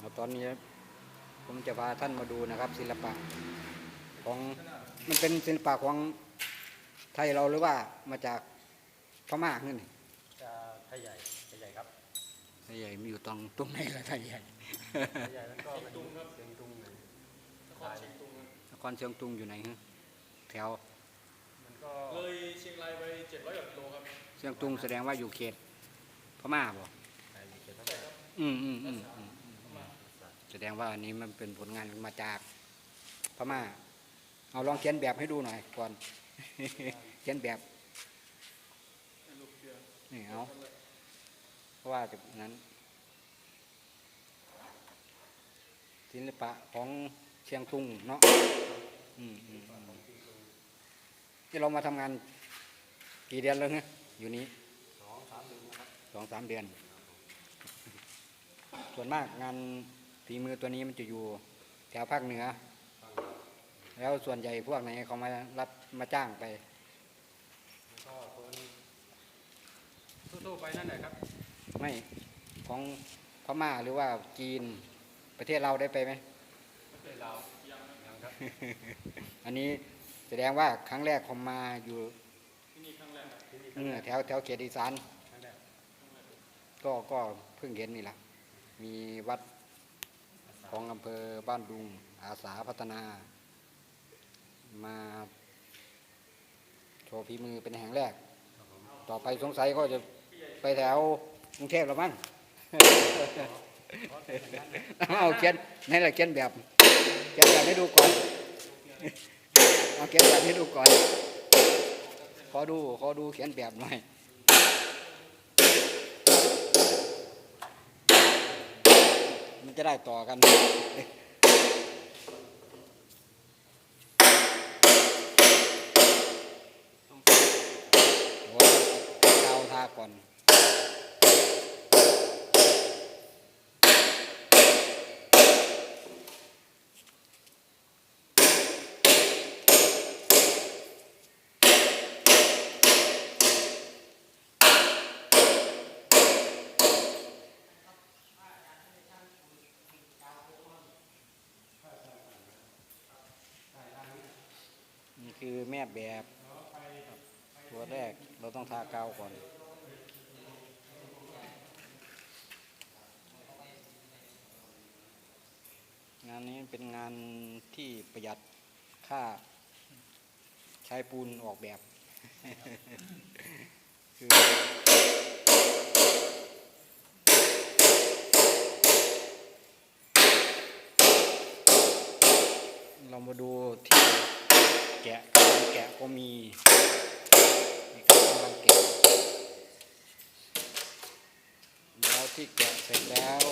แล้วตอนนี้ผมจะพาท่านมาดูนะครับศิลปะของมันเป็นศิลปะของไทยเราหรือว่ามาจากพม่าขึ้นนี่จะไทยใหญ่ไทยใหญ่ครับไทยใหญ่มีอยู่ตรงตรงไหนล่ะไทยใหญ่ไทยใหญ่มันก็เป็นเชียงตุงเลยนครเชียงตุงครับนครเชียงตุงอยู่ไหนฮะแถวมันก็เลยเชียงรายไป700กว่ากิโลครับเชียงตุงแสดงว่าอยู่เขตพม่าบ่ไทยเขียนเท่าไหร่ครับอืมอืมอืมอืมพม่า แสดงว่าอันนี้มันเป็นผลงานมาจากพม่า เอาลองเขียนแบบให้ดูหน่อยก่อน เขียนแบบให้ลูกเรือนี่เอาเพราะว่าจากนั้นศิลปะของเชียงตุงเนาะอืมอืมอืมที่เรามาทำงานกี่เดือนแล้วเนี่ยอยู่นี้สองสามหนึ่งนะครับสองสามเดือนส่วนมากงาน ฝีมือตัวนี้มันจะอยู่แถวภาคเหนือ แล้วส่วนใหญ่พวกไหนเขามารับมาจ้างไปแล้วก็คนทั่วๆไปนั่นแหละครับ ไม่ของพม่าหรือว่าจีนประเทศเราได้ไปไหมประเทศเรายังยังครับ อันนี้แสดงว่าครั้งแรกผมมาอยู่ที่นี่ครั้งแรกครับที่นี่คเอรั้งอแรกแถวแถวเขตอีสานครั้งแรกก็ก็เพิ่งเห็นนี่แหละมีวัด ของอำเภอบ้านดุงอาสาพัฒนา มาโชว์ฝีมือเป็นแห่งแรก ต่อไปสงสัยก็จะไปแถวกรุงเทพแล้วมั้งเอาเขียนนี่แหละเขียนแบบเขียนแบบให้ดูก่อนเอาเขียนแบบให้ดูก่อน ขอดูขอดูเขียนแบบหน่อย มันจะได้ต่อกันโอ้ยกาทาก่อน นี่คือแม่แบบตัวแรกเราต้องทากาวก่อนงานนี้เป็นงานที่ประหยัดค่า ใช้ปูนออกแบบ คือ เรามาดูที่ แกะการแกะก็มีนี่ก็กำลังแกะแล้วที่แกะเสร็จแล้ว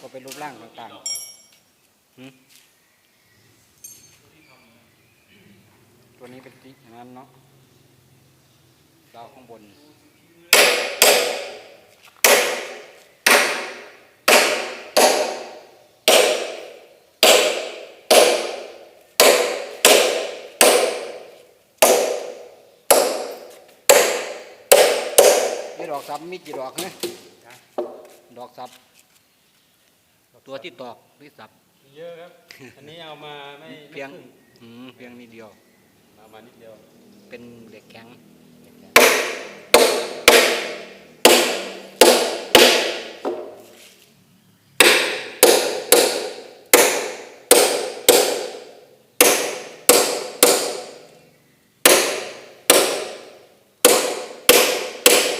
ก็เป็นรูปร่างต่างๆหืตัวนี้เป็นที่อย่างนั้นเนาะดาวข้างบน นี่ดอกซับมีกี่ดอกเนี่ยนะดอกซับ ตัวที่ตอกหรือซับ เยอะครับ อันนี้เอามาไม่ไม่เพียงครึ่อืมเพียงนิดเดียว เอามานิดเดียว เป็นเหล็กแข็ง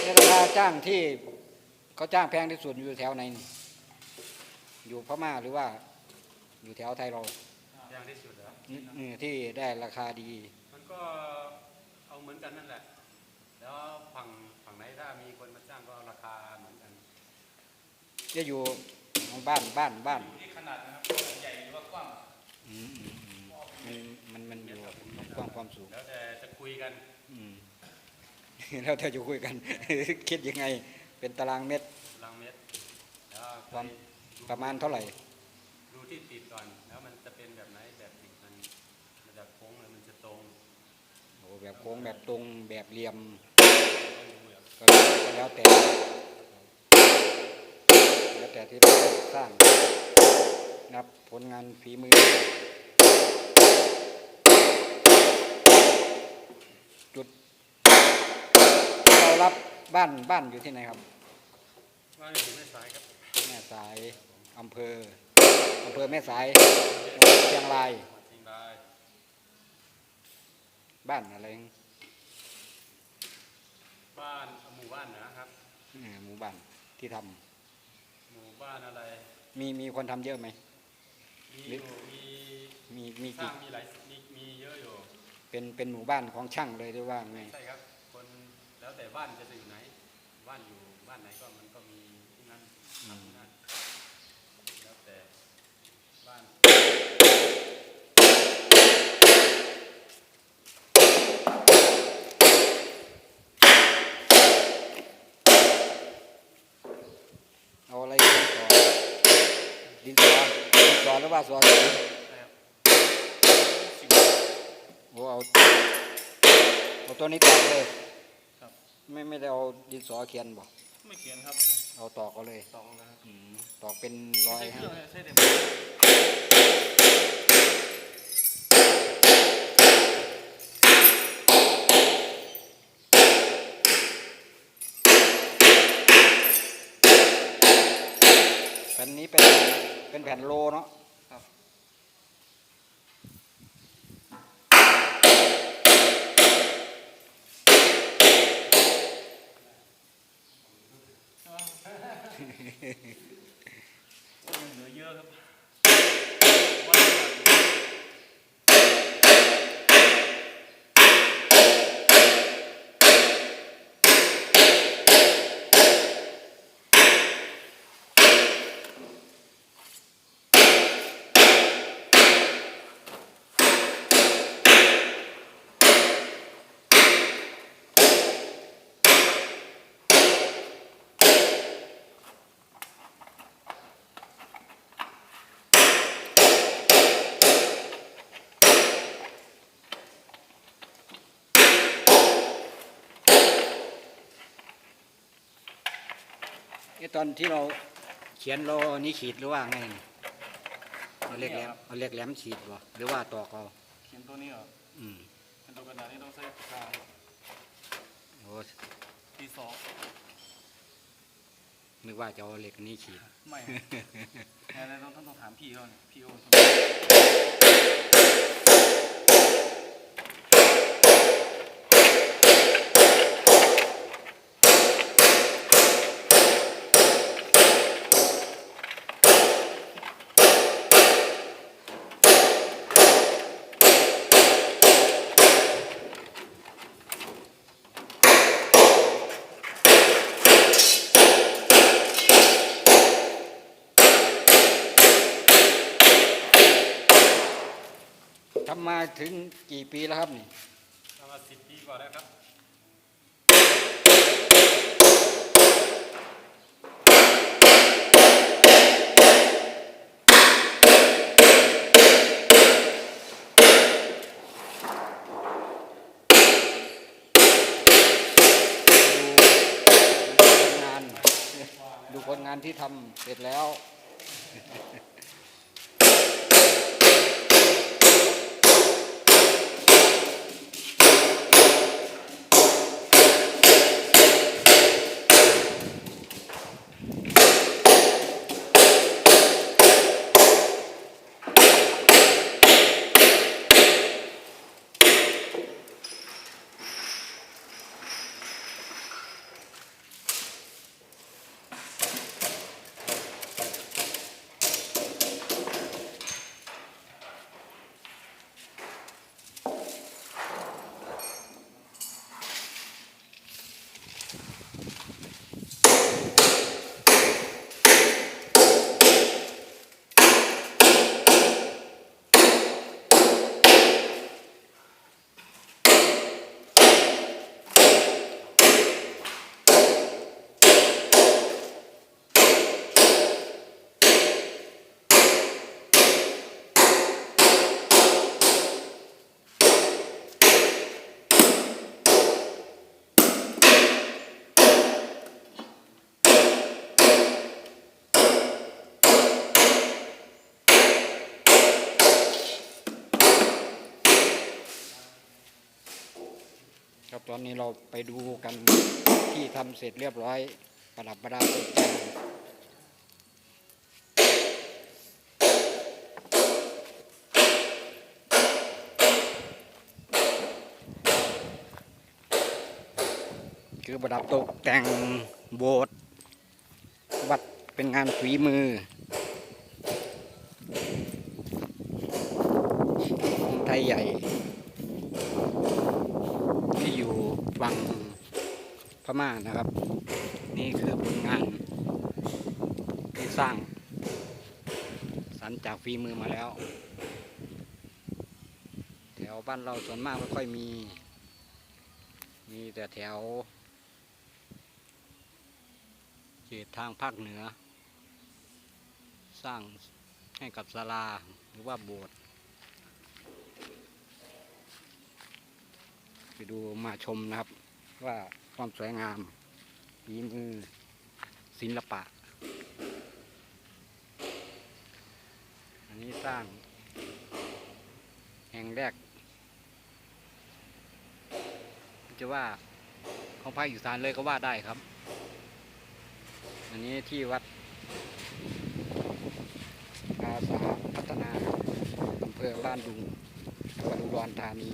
นี่ราคา จ้างที่เขาจ้างแพงที่สุดอยู่แถวไหนนี่อยู่พม่าหรือว่า อยู่แถวไทยเรายางที่สุดเหรออืมอืมที่ได้ราคาดี มันก็เอาเหมือนกันนั่นแหละ แล้วฝั่งฝั่งไหนถ้ามีคนมาจ้างก็ราคาเหมือนกันจะอยู่บ้านบ้านบ้านอยู่ที่ขนาดนะครับใหญ่หรือว่ากว้างอืมอืมอืมมันมันมันอยู่กว้างความสูง แล้วแต่จะคุยกัน อืม แล้วถ้าจะคุยกัน คิดยังไง เป็นตารางเมตรลังเม็ดแล้วความดูประมาณเท่าไหร่ดูที่ติดก่อนแล้วมันจะเป็นแบบไหนแบบติดมันมันจะโค้งหรือมันจะตรงโอ้แบบโค้งแบบตรงแบบเหลี่ยมต้องดูแบบก็แล้วก็แล้วแต่แล้วแต่ที่เราสร้างนะครับผลงานฝีมือ จุดเรารับบ้านบ้านอยู่ที่ไหนครับว่าอยู่ไม่สายครับ แม่สายอำเภออำเภอแม่สายจังหวัดเชียงรายมาเชียงรายบ้านอะไรบ้านหมู่บ้านเหนะครับเออหมู่บ้านที่ทำหมู่บ้านอะไร มีมีคนทำเยอะไหมมีอยู่มีมีมีสร้ากี่งมีหลายมีมีเยอะอยู่ เป็นเป็นหมู่บ้านของช่างเลยหรือว่าไงใช่ครับคน แล้วแต่บ้านจะอยู่ไหน บ้านอยู่บ้านไหนก็มันก็มีที่นั่นทำที่นั่นแล้วแต่บ้านเอาอะไรดินสอดินสอดินสอหรือว่าสอสีใช่ครับโอ้เอาเอาตัวนี้ตอกเลยครับ ไม่ไม่ได้เอาดินสอเขียนบอกไม่เขียนครับเอาตอกเอาเลยสองนะครับอืมตอกเป็นรอยใช้เคให้รื่องใช้เด็มแผ่นนี้เป็นเป็นแผ่นโลเนาะ ครับยัง เหลือเยอะครับ อ้ตอนที่เราเขียนเราเอานี้ขีดหรือว่าไงเอาเล็กแหลมเอาเล็กแหลมขีดบ่หรือว่าตอกเอาเขียนตัวนี้เหรออืมเขียนตัวกระดาษนี่ต้องใช้ปากกาครับโอ้ทีสองนึกว่าจะเอาเหล็กอันนี้ขีด ไม่ครับงั้นต้องต้องต้องถามพี่เขาเนี่ยพี่โอ ถึงกี่ปีแล้วครับนี่ประมาณสิบปีกว่าแล้วครับ ดูผลงาน ดูผลงานที่ทำเสร็จแล้ว เต อนนี้เราไปดูกันที่ทำเสร็จเรียบร้อยประดับประดาตกแต่งคือประดับตกแต่งโบสถ์วัดเป็นงานฝีมือของไทยใหญ่ ที่ อยู่ฝั่งพม่านะครับ นี่คือผลงานที่สร้างสรรจากฝีมือมาแล้ว แถวบ้านเราส่วนมากไม่ค่อยมี มีแต่แถวเขตทางภาคเหนือ สร้างให้กับศาลาหรือว่าโบสถ์ ไป ดูมาชมนะครับ ว่าความสวยงามฝีมือศิลปะ อันนี้สร้าง แห่งแรก จะว่าของภาคอีสานเลยก็ว่าได้ครับ อันนี้ที่วัดอาสาพัฒนาอำเภอบ้านดุงจังหวัดอุดรธานี